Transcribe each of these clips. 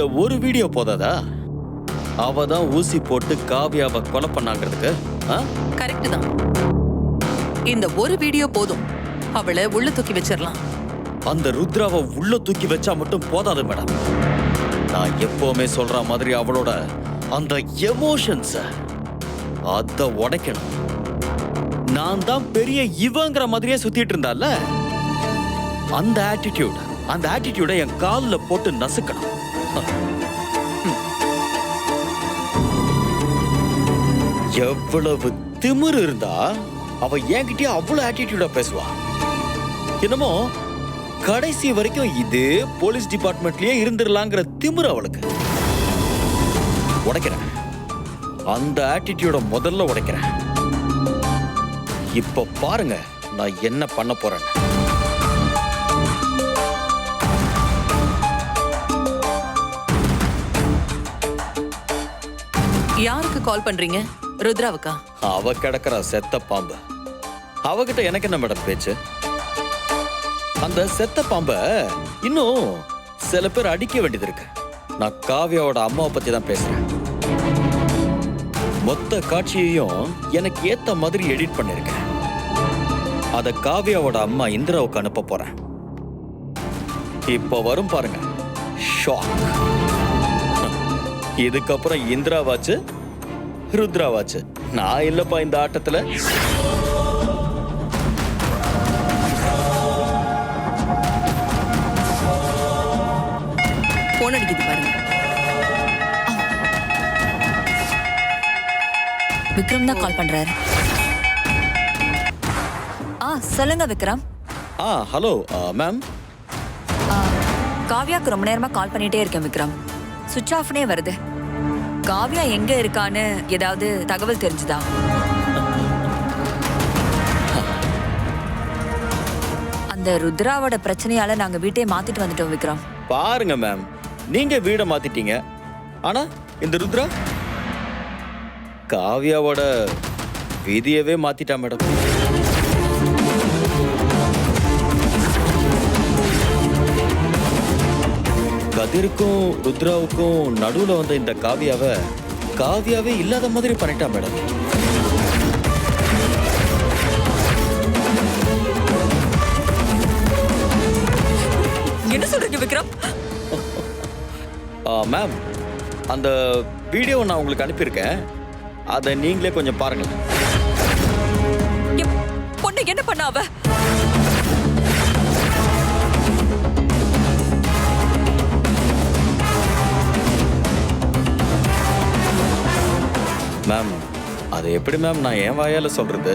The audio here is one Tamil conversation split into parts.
இந்த ஒரு வீடியோ போதாதா? அவ தான் ஊசி போட்டு காவியாவை கொலை பண்ணாங்கிறதுக்கு? கரெக்ட் தான். இந்த ஒரு வீடியோ போதும். அவளை உள்ள தூக்கி வச்சிடலாம். அந்த ருத்ராவை உள்ள தூக்கி வச்சா மட்டும் போதாது மேடம். நான் எப்பவுமே சொல்ற மாதிரி அவளோட அந்த எமோஷன்ஸ அத உடைக்கணும். நான் தான் பெரிய இவங்கிற மாதிரியே சுத்திட்டு இருந்தால அந்த ஆட்டிடியூட் அந்த ஆட்டிடியூட என் கால்ல போட்டு நசுக்கணும். எவ்வளவு திமிரு இருந்தா அவ என்கிட்டயே அவ்வளவு ஆட்டிடியூடா பேசுவா. என்னமோ கடைசி வரைக்கும் இது போலீஸ் டிபார்ட்மெண்ட்லயே இருந்துடலாங்கிற திமிர் அவளுக்கு. உடைக்கிறேன். அந்த ஆட்டிடியூட முதல்ல உடைக்கிறேன். இப்ப பாருங்க நான் என்ன பண்ண போறேன் கால் பண்றீங்க? ருத்ராவுக்கா? அவ கிடக்குற செத்த பாம்பு. அவகிட்ட எனக்கு என்ன மேடம் பேச்சு? அந்த செத்த பாம்ப இன்னும் சில பேர் அடிக்க வேண்டியது இருக்கு. நான் காவியாவோட அம்மாவை பத்தி தான் பேசுறேன். மொத்த காட்சியையும் எனக்கு ஏத்த மாதிரி எடிட் பண்ணிருக்கேன். அத காவியாவோட அம்மா இந்திராவுக்கு அனுப்ப போறேன். இப்ப வரும் பாருங்க. ஷாக் இதுக்கப்புறம் இந்திராவாச்சு ருத்ராவாச்சு. நான் இல்லப்பா இந்த ஆட்டத்துல. போன் அடிக்குது பாருங்க. விக்ரம் தான் கால் பண்றாரு. ஆ சொல்லுங்க விக்ரம். ஆ ஹலோ மேம் காவ்யாக்கு ரொம்ப நேரமா கால் பண்ணிட்டே இருக்கேன் விக்ரம். சுவிட்ச் ஆஃப்னே வருது. காவ்யா எங்க இருக்கான்னு ஏதாவது தகவல் தெரிஞ்சுதா? அந்த ருத்ராவோட பிரச்சனையால நாங்க வீட்டையே மாத்திட்டு வந்துட்டோம் விக்ரம். பாருங்க மேம் நீங்க வீடை மாத்திட்டீங்க. ஆனா இந்த ருத்ரா? காவ்யாவோட விதியவே மாத்திட்டா மேடம் கதிருக்கும் ருத்ராவுக்கும் நடுவுல வந்த இந்த காவியாவை காவியாவே இல்லாத மாதிரி பண்ணிட்டா மேடம். என்ன சொல்றீங்க விக்ரம்? மேம் அந்த வீடியோவை நான் உங்களுக்கு அனுப்பியிருக்கேன். அதை நீங்களே கொஞ்சம் பாருங்களேன். என் பொண்ணு என்ன பண்ண மேம் அது எப்படி மேம் நான் என் வாயால சொல்றது.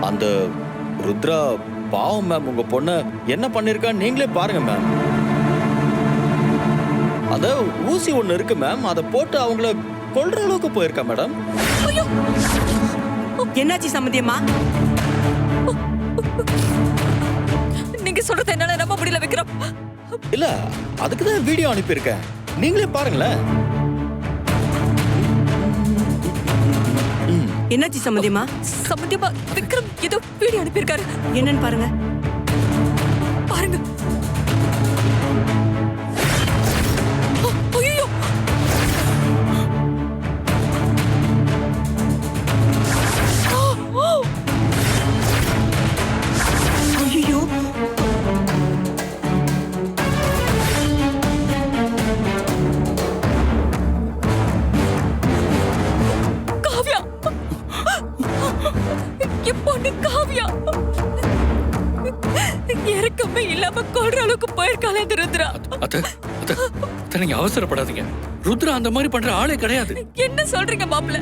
அந்த ருத்ரா பாவம் மேம் உங்க பொண்ண என்ன பண்ணிருக்கான்னு நீங்களே பாருங்க மேம் அத ஊசி ஒண்ணு இருக்கு மேம் அதை போட்டு அவங்கள கொல்ற அளவுக்கு போயிருக்கா மேடம் என்னாச்சு சம்மந்தியம்மா? நீங்க சொல்றது என்னால நம்ப முடியல விக்ரம். இல்ல அதுக்கு தான் வீடியோ அனுப்பியிருக்கேன். நீங்களே பாருங்களேன். என்னாச்சு சம்மந்தியம்மா சம்பந்தியமா விக்ரம் ஏதோ வீடியோ அனுப்பியிருக்காரு. என்னன்னு பாருங்க. பாருங்க. அந்த மாதிரி பண்ற ஆளே கிடையாது. என்ன சொல்றீங்க மாப்பிள்ள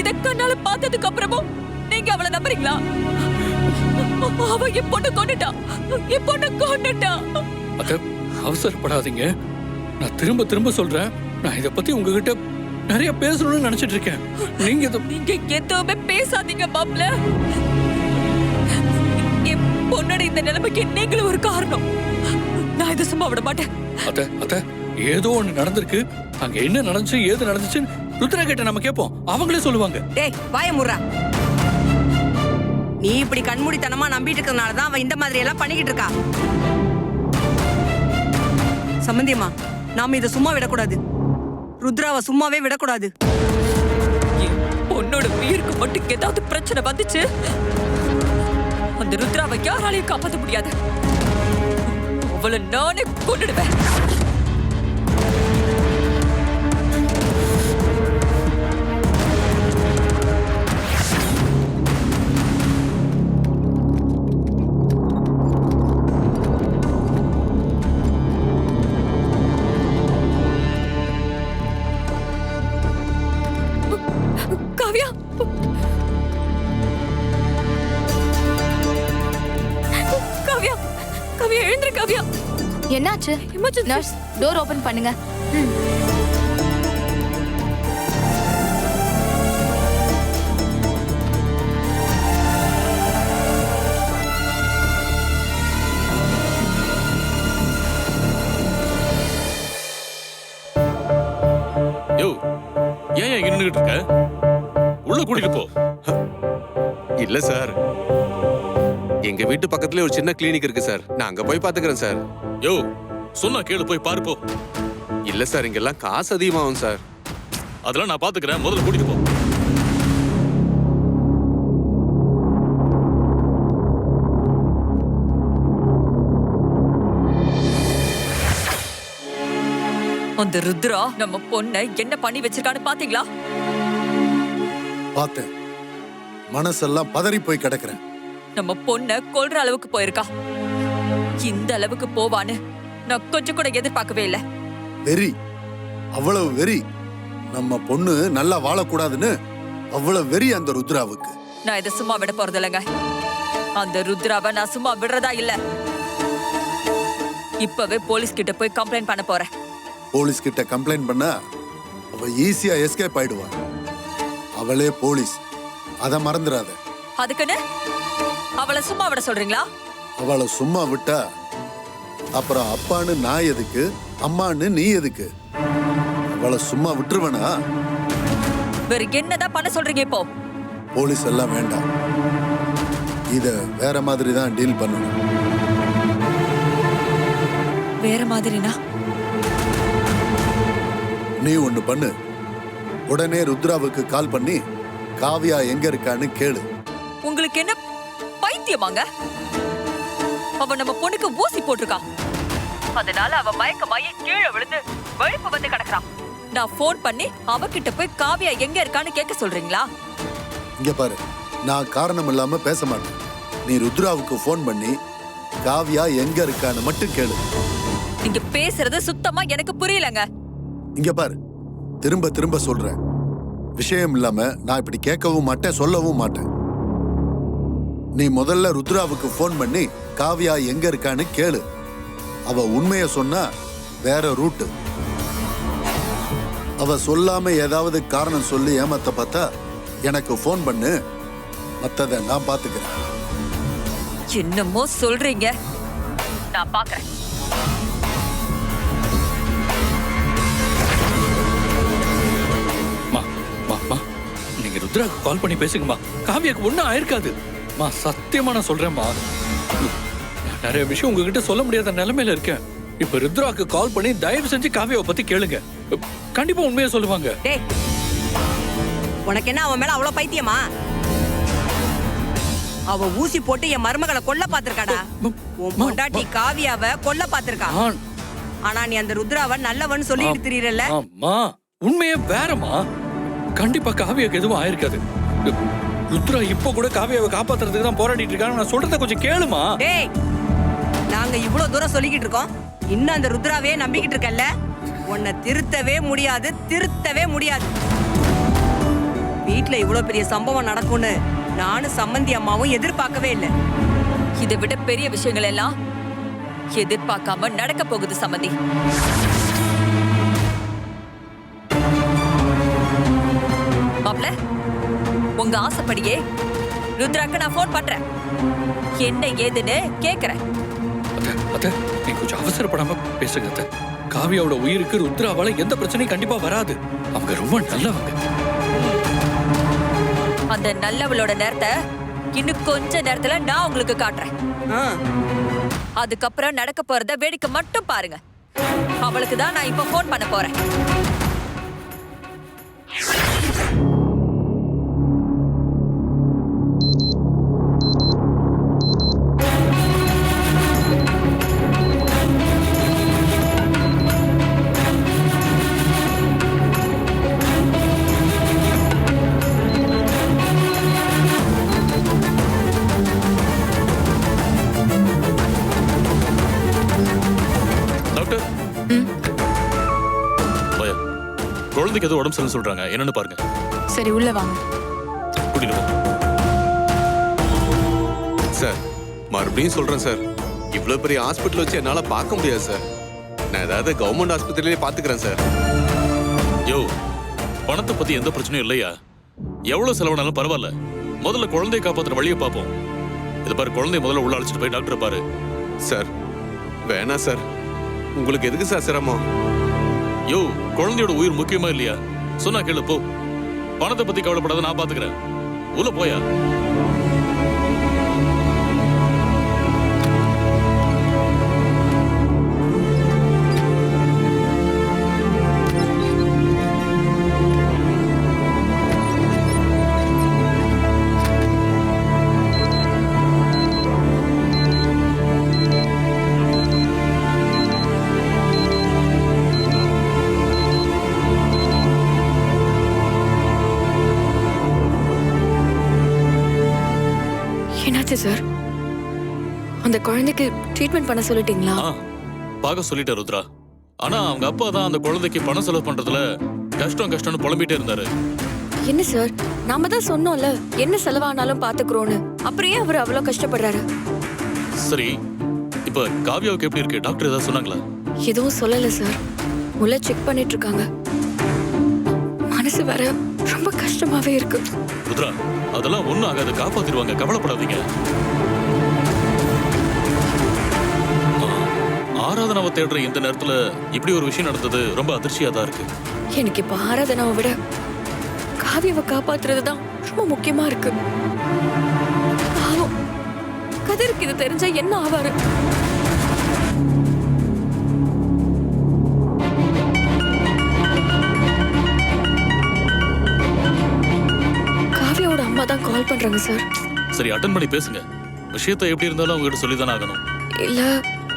இத கண்ணால பார்த்ததுக்கு அப்புறமும் நீங்க அவளை நம்புறீங்களா? அவ என் பொண்ணு கொண்டுட்டா என் பொண்ணு கொண்டுட்டா அத்த அவசரப்படாதீங்க. நான் திரும்ப திரும்ப சொல்றேன். நான் இத பத்தி உங்ககிட்ட நிறைய பேசணும்னு நினைச்சிட்டு இருக்கேன். நீங்க நீங்க எதுவுமே பேசாதீங்க மாப்பிள்ள என் பொண்ணோட இந்த நிலைமைக்கு நீங்களும் ஒரு காரணம். நான் இதை சும்மா விட மாட்டேன். அத்த அத்த ஏதோ ஒண்ணு நடந்திருக்கு. அங்க என்ன நடந்துச்சு ஏது நடந்துச்சுன்னு ருத்ரா கிட்ட நம்ம கேட்போம் அவங்களே சொல்லுவாங்க. டேய் வாய முர்றா நீ இப்படி கண்மூடித்தனமா நம்பிட்டு இருக்கறனால தான் அவ இந்த மாதிரி எல்லாம் பண்ணிக்கிட்டு இருக்கா. சம்பந்தியம்மா நாம இதை சும்மா விடக்கூடாது. ருத்ராவை சும்மாவே விடக்கூடாது. என் பொண்ணோட உயிருக்கு மட்டும் ஏதாவது பிரச்சனை வந்துச்சு? அந்த ருத்ராவை யாராலையும் காப்பாற்ற முடியாது. அவளை நானே கொண்டுடுவேன் Emergency. நர்ஸ் டோர் ஓபன் பண்ணுங்க. யோ ஏன் நின்னுகிட்டு இருக்க? உள்ள கூட்டிட்டு போ. இல்ல சார். எங்க வீட்டு பக்கத்துல ஒரு சின்ன கிளினிக் இருக்கு சார். நான் அங்க போய் பாத்துக்கிறேன் சார். யோ சொன்னா கேளு போய் பாரு போ. இல்ல சார் இங்கெல்லாம் காசு அதிகமாகும் சார். அதெல்லாம் நான் பாத்துக்கிறேன். முதல்ல கூட்டிட்டு போ. அந்த ருத்ரா நம்ம பொண்ணை என்ன பண்ணி வச்சிருக்கான்னு பாத்தீங்களா? பார்த்தேன். மனசெல்லாம் பதறி போய் கிடக்குறேன். நம்ம பொண்ணை கொல்ற அளவுக்கு போயிருக்கா. இந்த அளவுக்கு போவான்னு நான் கொஞ்சம் கூட எதிர்பார்க்கவே இல்ல. வெறி. அவ்வளவு வெறி. நம்ம பொண்ணு நல்லா வாழக்கூடாதுன்னு அவ்வளவு வெறி அந்த ருத்ராவுக்கு. நான் இதை சும்மா விட போறது இல்லைங்க. அந்த ருத்ராவை நான் சும்மா விடுறதா இல்ல. இப்பவே போலீஸ் கிட்ட போய் கம்ப்ளைண்ட் பண்ண போறேன். போலீஸ் கிட்ட கம்ப்ளைண்ட் பண்ணா அவ ஈஸியா எஸ்கேப் ஆயிடுவா. அவளே போலீஸ். அத மறந்துடாத அதுக்குன்னு அவளை சும்மா விட சொல்றீங்களா? அவளை சும்மா விட்டா அப்புறம் அப்பான்னு நான் எதுக்கு? அம்மான்னு நீ எதுக்கு? அவளை சும்மா விட்டுருவனா? வேற என்னதான் பண்ண சொல்றீங்க இப்போ? போலீஸ் எல்லாம் வேண்டாம். இத வேற மாதிரி தான் டீல் பண்ணணும். வேற மாதிரினா? நீ ஒண்ணு பண்ணு. உடனே ருத்ராவுக்கு கால் பண்ணி காவியா எங்க இருக்கான்னு கேளு. உங்களுக்கு என்ன பைத்தியமாங்க? அவ நம்ம பொண்ணுக்கு ஊசி போட்டிருக்கா அதனால அவ மயக்கமாயி கீழே விழுந்து வெளுப்பு வந்து கிடக்குறான். நான் ஃபோன் பண்ணி அவகிட்ட போய் காவியா எங்க இருக்கான்னு கேட்க சொல்றீங்களா? இங்க பாரு நான் காரணம் இல்லாம பேச மாட்டேன். நீ ருத்ராவுக்கு ஃபோன் பண்ணி காவியா எங்க இருக்கான்னு மட்டும் கேளு. நீங்க பேசுறது சுத்தமா எனக்கு புரியலங்க. இங்க பாரு திரும்ப திரும்ப சொல்றேன். விஷயம் இல்லாம நான் இப்படி கேட்கவும் மாட்டேன் சொல்லவும் மாட்டேன். நீ முதல்ல ருத்ராவுக்கு ஃபோன் பண்ணி காவியா எங்க இருக்கான்னு கேளு. அவ உண்மைய சொன்னா வேற ரூட்டு அவ சொல்லாம ஏதாவது காரணம் சொல்லி ஏமாத்த பார்த்தா எனக்கு ஃபோன் பண்ணு. மத்தத நான் பாத்துக்கிறேன். என்னமோ சொல்றீங்க. நான் பாக்குறேன். மா மா மா. நீங்க ருத்ராக்கு கால் பண்ணி பேசுங்கம்மா. காவியாக்கு ஒண்ணும் ஆயிருக்காது. மா சத்தியமா நான் சொல்றேன்மா நிறைய விஷயம் உங்ககிட்ட சொல்ல முடியாத நிலைமையில இருக்கேன். இப்ப ருத்ராக்கு கால் பண்ணி தயவு செஞ்சு காவியாவை பத்தி கேளுங்க. கண்டிப்பா உண்மையை சொல்லுவாங்க. டேய் உனக்கு என்ன அவன் மேல அவ்வளவு பைத்தியமா? அவ ஊசி போட்டு என் மருமகளை கொல்ல பாத்திருக்காடா உன் பொண்டாட்டி காவியாவ கொல்ல பாத்திருக்கா ஆனா நீ அந்த ருத்ராவ நல்லவன் சொல்லிட்டு திரியறல்ல? ஆமா. உண்மையே வேறமா கண்டிப்பா காவியாக்கு எதுவும் ஆயிருக்காது. ருத்ரா இப்ப கூட காவியாவை காப்பாத்துறதுக்கு தான் போராடிட்டு இருக்காங்க நான் சொல்றத கொஞ்சம் கேளுமா? டேய் நாங்க இவ்வளவு தூரம் சொல்லிக்கிட்டு இருக்கோம். இன்னும் அந்த ருத்ராவே நம்பிக்கிட்டு இருக்கல்ல? உன்னை திருத்தவே முடியாது திருத்தவே முடியாது. வீட்டுல இவ்வளவு பெரிய சம்பவம் நடக்கும்னு நானும் சம்மந்தி அம்மாவும் எதிர்பார்க்கவே இல்லை. இதை விட பெரிய விஷயங்கள் எல்லாம் எதிர்பார்க்காம நடக்க போகுது சம்மந்தி மாப்பிள்ள உங்க ஆசைப்படியே. ருத்ராக்கு நான் ஃபோன் பண்றேன். என்ன ஏதுன்னு கேக்குறேன். அத்த அத்த நீ கொஞ்சம் அவசரப்படாம பேசுங்க அத்த. காவியாவோட உயிருக்கு ருத்ராவால எந்த பிரச்சனையும் கண்டிப்பா வராது. அவங்க ரொம்ப நல்லவங்க. அந்த நல்லவளோட நேரத்தை இன்னும் கொஞ்ச நேரத்துல நான் உங்களுக்கு காட்டுறேன். அதுக்கப்புறம் நடக்க போறத வேடிக்கை மட்டும் பாருங்க. அவளுக்கு தான் நான் இப்ப ஃபோன் பண்ண போறேன். உடம்பு சரியில்லைன்னு சொல்றாங்க. என்னன்னு பாருங்க. சரி உள்ள வாங்க. கூட்டிட்டு போ. சார் மறுபடியும் சொல்றேன் சார். இவ்வளவு பெரிய ஹாஸ்பிட்டல் வச்சு என்னால பார்க்க முடியாது சார். நான் ஏதாவது கவர்மெண்ட் ஆஸ்பத்திரியிலே பாத்துக்கிறேன் சார். யோ பணத்தை பத்தி எந்த பிரச்சனையும் இல்லையா? எவ்வளவு செலவானாலும் பரவாயில்ல. முதல்ல குழந்தையை காப்பாத்துற வழியை பார்ப்போம். இது பாரு குழந்தைய முதல்ல உள்ள அழைச்சிட்டு போய் டாக்டர் பாரு. சார் வேணாம் சார். உங்களுக்கு எதுக்கு சார் சிரமம்? யோ குழந்தையோட உயிர் முக்கியமா இல்லையா? சொன்னா கேளு போ. பணத்தை பத்தி கவலைப்படாத நான் பாத்துக்கிறேன். உள்ள போயா? குழந்தைக்கு ட்ரீட்மெண்ட் பண்ண சொல்லிட்டீங்களா? ஆ பார்க்க சொல்லிட்டேன் ருத்ரா. ஆனா அவங்க அப்பா தான் அந்த குழந்தைக்கு பணம் செலவு பண்றதுல கஷ்டம் கஷ்டம்னு புலம்பிட்டே இருந்தாரு. என்ன சார் நாம தான் சொன்னோம்ல என்ன செலவானாலும் பாத்துக்கிறோன்னு. அப்புறம் ஏன் அவர் அவ்வளவு கஷ்டப்படுறாரு? சரி இப்ப காவியாவுக்கு எப்படி இருக்கு? டாக்டர் ஏதாவது சொன்னாங்களா? எதுவும் சொல்லல சார் உள்ள செக் பண்ணிட்டு இருக்காங்க மனசு வேற ரொம்ப கஷ்டமாவே இருக்கு. ருத்ரா அதெல்லாம் ஒண்ணும் ஆகாது. காப்பாத்திடுவாங்க. கவலைப்படாதீங்க. ஆராதனாவை தேடுற இந்த நேரத்துல இப்படி ஒரு விஷயம் நடந்தது ரொம்ப அதிர்ச்சியா தான் இருக்கு. எனக்கு இப்ப ஆராதனாவை விட காவியாவை காப்பாத்துறது தான் ரொம்ப முக்கியமா இருக்கு. பாவம். கதிருக்கு இது தெரிஞ்சா என்ன ஆவாரு? காவியாவோட அம்மா தான் கால் பண்றாங்க சார். சரி அட்டன் பண்ணி பேசுங்க. விஷயத்தை எப்படி இருந்தாலும் அவங்க கிட்ட சொல்லி ஆகணும். இல்ல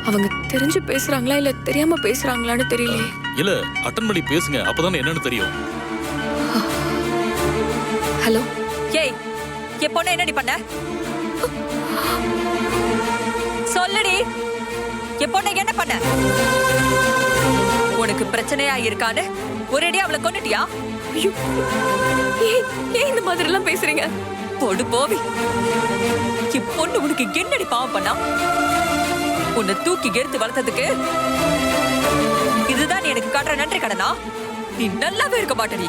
அவங்க தெரிஞ்சு பேசுறாங்களா இல்ல தெரியாம பேசுறாங்களான்னு தெரியலையே. இல்ல அட்டன் பண்ணி பேசுங்க அப்பதானே என்னன்னு தெரியும். ஹலோ? ஏய் என் பொண்ணை என்னடி பண்ண? சொல்லுடி என் பொண்ணை என்ன பண்ண? உனக்கு பிரச்சனையா இருக்கான்னு ஒரேடியா அவளை கொன்னுட்டியா? ஐயோ ஏன் ஏன் இந்த மாதிரி எல்லாம் பேசுறீங்க? போடு போவி. என் பொண்ணு உனக்கு என்னடி பாவம் பண்ணா? உன்னை தூக்கி எடுத்து வளர்த்ததுக்கு? இதுதான் நீ எனக்கு காட்டுற நன்றி கடனா? நீ நல்லாவே இருக்க மாட்டடி.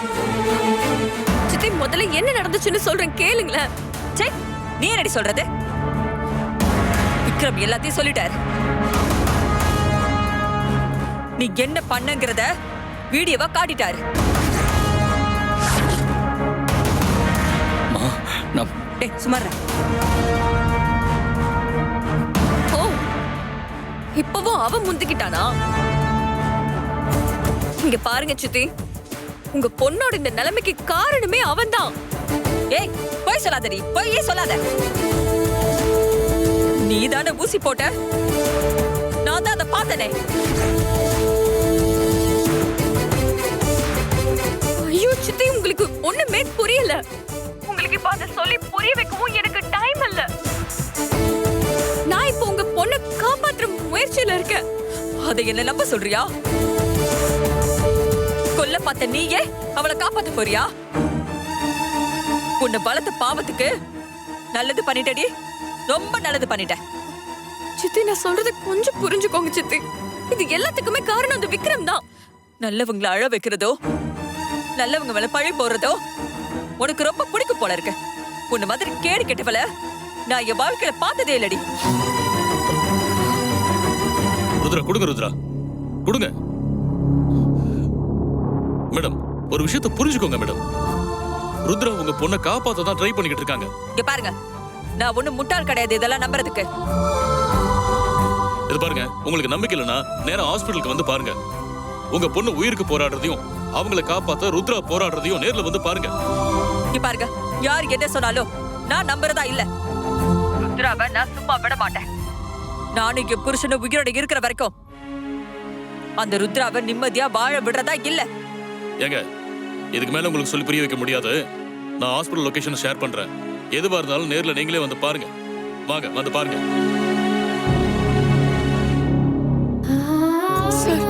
சித்தி முதல்ல என்ன நடந்துச்சுன்னு சொல்றேன் கேளுங்களேன். சே நீ என்னடி சொல்றது? விக்ரம் எல்லாத்தையும் சொல்லிட்டாரு. நீ என்ன பண்ணங்கிறத வீடியோவா காட்டிட்டாரு. சுமார் இப்பவும் அவன் முந்திக்கிட்டானா? இங்க பாருங்க சித்தி. உங்க பொண்ணோட இந்த நிலைமைக்கு காரணமே அவன்தான். ஏய் போய் சொல்லாதடி போய் சொல்லாத. நீ தானே ஊசி போட்ட? நான் தான் அதை பார்த்தனே. ஐயோ சித்தி உங்களுக்கு ஒண்ணுமே புரியல. உங்களுக்கு இப்ப அதை சொல்லி புரிய வைக்கவும் எனக்கு டைம் முயற்சியில இருக்க. அதை என்ன நம்ப சொல்றியா? கொல்ல பார்த்த நீயே அவளை காப்பாத்த போறியா? உன்னை பலத்த பாவத்துக்கு நல்லது பண்ணிட்டடி. ரொம்ப நல்லது பண்ணிட்ட. சித்தி நான் சொல்றதை கொஞ்சம் புரிஞ்சுக்கோங்க சித்தி. இது எல்லாத்துக்குமே காரணம் அந்த விக்ரம் தான். நல்லவங்களை அழ வைக்கிறதோ நல்லவங்க மேல பழி போடுறதோ உனக்கு ரொம்ப பிடிக்கும் போல இருக்கு. உன்ன மாதிரி கேடு கெட்டவள நான் என் வாழ்க்கையில பார்த்ததே இல்லடி. ருத்ரா கொடுங்க ருத்ரா. கொடுங்க. மேடம் ஒரு விஷயத்தை புரிஞ்சுக்கோங்க மேடம். ருத்ரா உங்க பொண்ணை காப்பாத்த தான் ட்ரை பண்ணிக்கிட்டு இருக்காங்க. இங்க பாருங்க. நான் ஒண்ணும் முட்டாள் கிடையாது இதெல்லாம் நம்புறதுக்கு. இது பாருங்க உங்களுக்கு நம்பிக்கை இல்லைன்னா நேரா ஹாஸ்பிட்டலுக்கு வந்து பாருங்க. உங்க பொண்ணு உயிருக்கு போராடுறதையும் அவங்கள காப்பாத்த ருத்ரா போராடுறதையும் நேர்ல வந்து பாருங்க. இங்க பாருங்க யார் என்ன சொன்னாலும் நான் நம்புறதா இல்ல. ருத்ராவை நான் சும்மா விட மாட்டேன். நானும் என் புருஷனும் உயிரோட இருக்கிற வரைக்கும் அந்த ருத்ராவை நிம்மதியா வாழ விடுறதா இல்ல. ஏங்க இதுக்கு மேல உங்களுக்கு சொல்லி புரிய வைக்க முடியாது. நான் ஹாஸ்பிடல் லொகேஷன் ஷேர் பண்றேன். எதுவா இருந்தாலும் நேர்ல நீங்களே வந்து பாருங்க. வாங்க வந்து பாருங்க. சார்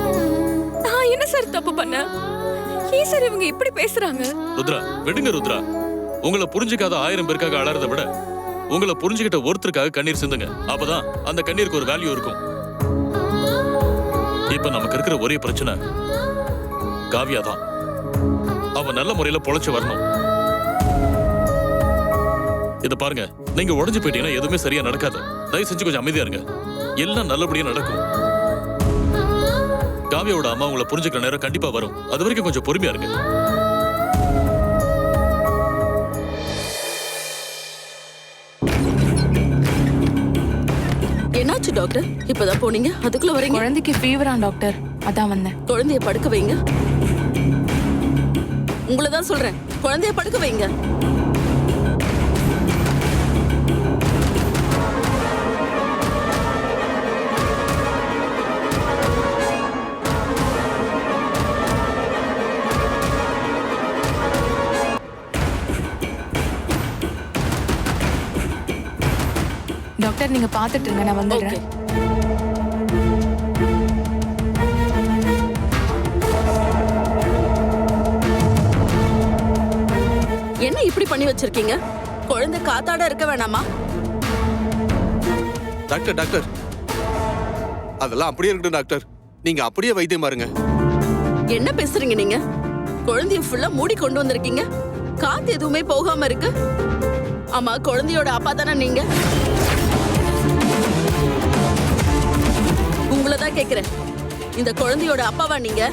நான் என்ன சார் தப்பு பண்ணேன்? ஏன் சார் இவங்க இப்படி பேசுறாங்க? ருத்ரா விடுங்க ருத்ரா. உங்களை புரிஞ்சுக்காத ஆயிரம் பேருக்காக அலறத விட உங்களை புரிஞ்சுக்கிட்ட ஒருத்தருக்காக கண்ணீர் சிந்துங்க. அப்பதான் அந்த கண்ணீருக்கு ஒரு வேல்யூ இருக்கும். இப்ப நமக்கு இருக்கிற ஒரே பிரச்சனை காவியா தான். அவன் நல்ல முறையில பொழைச்சு வரணும். இத பாருங்க நீங்க உடைஞ்சு போயிட்டீங்கன்னா எதுவுமே சரியா நடக்காது. தயவு செஞ்சு கொஞ்சம் அமைதியா இருங்க. எல்லாம் நல்லபடியா நடக்கும். காவியாவோட அம்மா உங்களை புரிஞ்சுக்கிற நேரம் கண்டிப்பா வரும். அது வரைக்கும் கொஞ்சம் பொறுமையா இருங்க. டாக்டர்? இப்பதான் போனீங்க? அதுக்குள்ள வரீங்க? குழந்தைக்கு ஃபீவரா டாக்டர். அதான் வந்தேன். குழந்தைய படுக்க வைங்க. உங்களை தான் சொல்றேன். குழந்தைய படுக்க வைங்க. டாக்டர் நீங்க பாத்துட்டு இருங்க நான் வந்துடுறேன். என்ன இப்படி பண்ணி வச்சிருக்கீங்க? குழந்தை காத்தாட இருக்க வேணாமா? Doctor doctor. அதெல்லாம் அப்படியே இருக்கட்டும் டாக்டர். நீங்க அப்படியே வைத்தியம் பாருங்க. என்ன பேசுறீங்க நீங்க? குழந்தைய ஃபுல்லா மூடி கொண்டு வந்திருக்கீங்க. காத்து எதுவுமே போகாம இருக்கு. ஆமா குழந்தையோட அப்பா தானே நீங்க? உங்களை தான் கேக்குறேன். இந்த குழந்தையோட அப்பாவா நீங்க?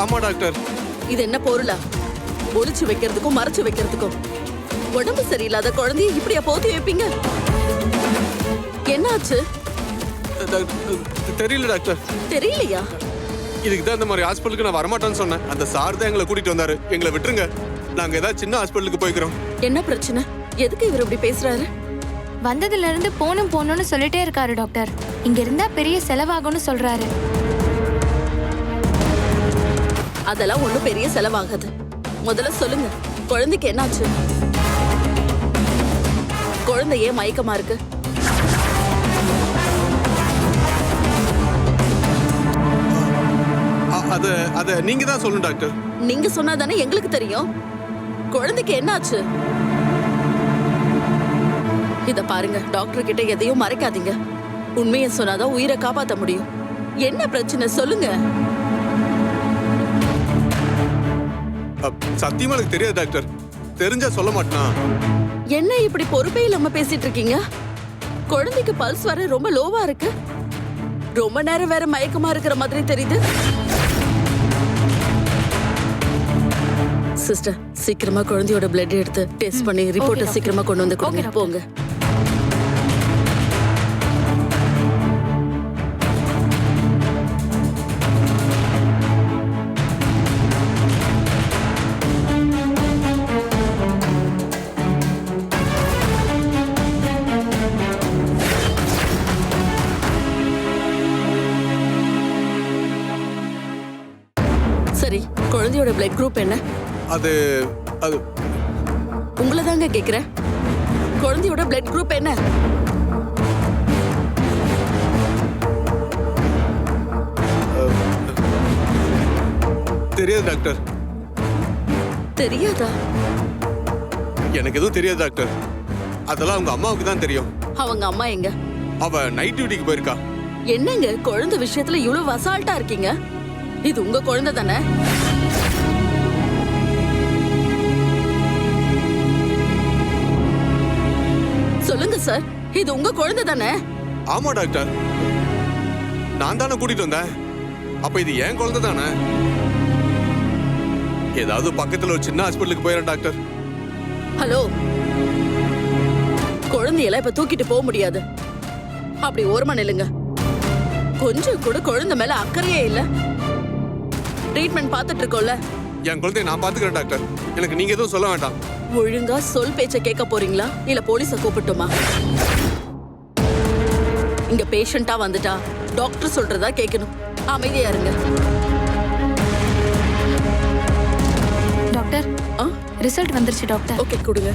ஆமா டாக்டர். இது என்ன பொருளா? ஒளிச்சு வைக்கிறதுக்கும் மறைச்சு வைக்கிறதுக்கும். உடம்பு சரியில்லாத குழந்தைய இப்படியா போத்தி வைப்பீங்க? என்னாச்சு? தெரியல டாக்டர். தெரியலையா? இதுக்கு தான் இந்த மாதிரி ஹாஸ்பிட்டலுக்கு நான் வரமாட்டேன்னு சொன்னேன். அந்த சார் தான் எங்களை கூட்டிட்டு வந்தாரு. எங்களை விட்டுருங்க. நாங்க ஏதாவது சின்ன ஹாஸ்பிட்டலுக்கு போய்க்கிறோம். என்ன பிரச்சனை? எதுக்கு இவர் இப்படி பேசுறாரு? வந்ததுல இருந்து போனும் போகணும்னு சொல்லிட்டே இருக்காரு டாக்டர். இங்க இருந்தா பெரிய செலவாகும்னு சொல்றாரு. அதெல்லாம் ஒண்ணும் பெரிய செலவாகாது. முதல்ல சொல்லுங்க குழந்தைக்கு என்னாச்சு? குழந்தை ஏன் மயக்கமா இருக்கு. அத அத நீங்க தான் சொல்லணும் டாக்டர். நீங்க சொன்னா தானே எங்களுக்கு தெரியும். குழந்தைக்கு என்னாச்சு? இத பாருங்க டாக்டர் கிட்ட எதையும் மறைக்காதீங்க. உண்மையை சொன்னாதான் உயிரை காப்பாத்த முடியும். என்ன பிரச்சனை? சொல்லுங்க. சத்தியமா எனக்கு தெரியாது டாக்டர். தெரிஞ்சா சொல்ல மாட்டேனா? என்ன இப்படி பொறுப்பே இல்லாம பேசிட்டு இருக்கீங்க? குழந்தைக்கு பல்ஸ் வர ரொம்ப லோவா இருக்கு. ரொம்ப நேரம் வேற மயக்கமா இருக்கிற மாதிரி தெரியுது. சிஸ்டர் சீக்கிரமா குழந்தையோட பிளட் எடுத்து டெஸ்ட் பண்ணி ரிப்போர்ட்டை சீக்கிரமா கொண்டு வந்து கொடுங்க. போங்க. குழந்தையோட பிளட் குரூப் என்ன? அது அது உங்களை தாங்க கேக்குறேன். குழந்தையோட பிளட் குரூப் என்ன? தெரியாது டாக்டர் தெரியாதா? எனக்கு எதுவும் தெரியாது டாக்டர் அதெல்லாம் அவங்க அம்மாவுக்கு தான் தெரியும். அவங்க அம்மா எங்க? அவ நைட் டியூட்டிக்கு போயிருக்கா. என்னங்க குழந்தை விஷயத்துல இவ்வளவு அசால்ட்டா இருக்கீங்க? இது உங்க குழந்தை தானே? சார் இது உங்க குழந்தை தானே? ஆமா டாக்டர். நான் தானே கூட்டிட்டு வந்தேன். அப்ப இது என் குழந்தை தானே? ஏதாவது பக்கத்துல ஒரு சின்ன ஹாஸ்பிட்டலுக்கு போயிடறேன் டாக்டர். ஹலோ? குழந்தையெல்லாம் இப்ப தூக்கிட்டு போக முடியாது. அப்படி ஓரமா நில்லுங்க. கொஞ்சம் கூட குழந்தை மேல அக்கறையே இல்ல. ட்ரீட்மெண்ட் பார்த்துட்டு இருக்கோம்ல. என் குழந்தைய நான் பாத்துக்கிறேன் டாக்டர். எனக்கு நீங்க எதுவும் சொல்ல வேண்டாம். ஒழுங்கா சொல் பேச்ச கேட்க போறீங்களா? இல்ல போலீஸ கூப்பிட்டுமா? இங்க பேஷண்டா வந்துட்டா டாக்டர் சொல்றதா கேட்கணும் அமைதியா இருங்க. டாக்டர் ரிசல்ட் வந்துருச்சு டாக்டர் ஓகே கொடுங்க.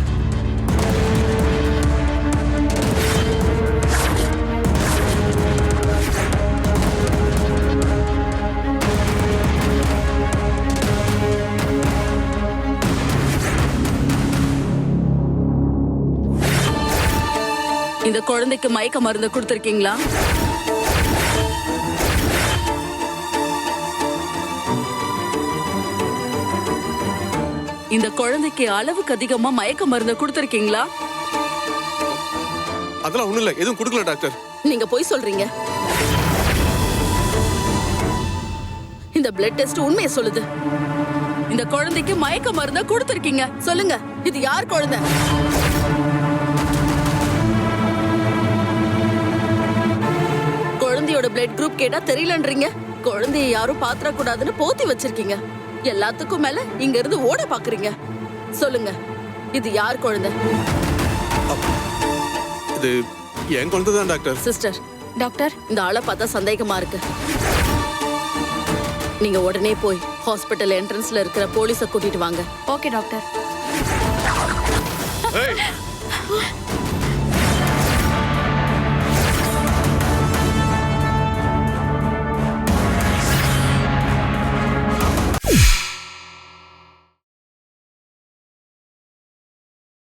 இந்த குழந்தைக்கு மயக்க மருந்து கொடுத்துருக்கீங்களா? இந்த குழந்தைக்கு அளவுக்கு அதிகமா மயக்க மருந்து கொடுத்துருக்கீங்களா? அதெல்லாம் ஒண்ணும் இல்ல. எதுவும் கொடுக்கல டாக்டர். நீங்க போய் சொல்றீங்க. இந்த பிளட் டெஸ்ட் உண்மையை சொல்லுது. இந்த குழந்தைக்கு மயக்க மருந்த கொடுத்திருக்கீங்க. சொல்லுங்க. இது யார் குழந்தை? குழந்தையோட பிளட் குரூப் கேட்டா தெரியலன்றீங்க. குழந்தைய யாரும் பாத்திர கூடாதுன்னு போத்தி வச்சிருக்கீங்க. எல்லாத்துக்கும் மேல இங்க இருந்து ஓட பாக்குறீங்க. சொல்லுங்க. இது யார் குழந்தை? இது என் குழந்தை தான் டாக்டர். சிஸ்டர் டாக்டர் இந்த ஆளை பார்த்தா சந்தேகமா இருக்கு. நீங்க உடனே போய் ஹாஸ்பிட்டல் என்ட்ரன்ஸ்ல இருக்கிற போலீஸ கூட்டிட்டு வாங்க. Okay doctor.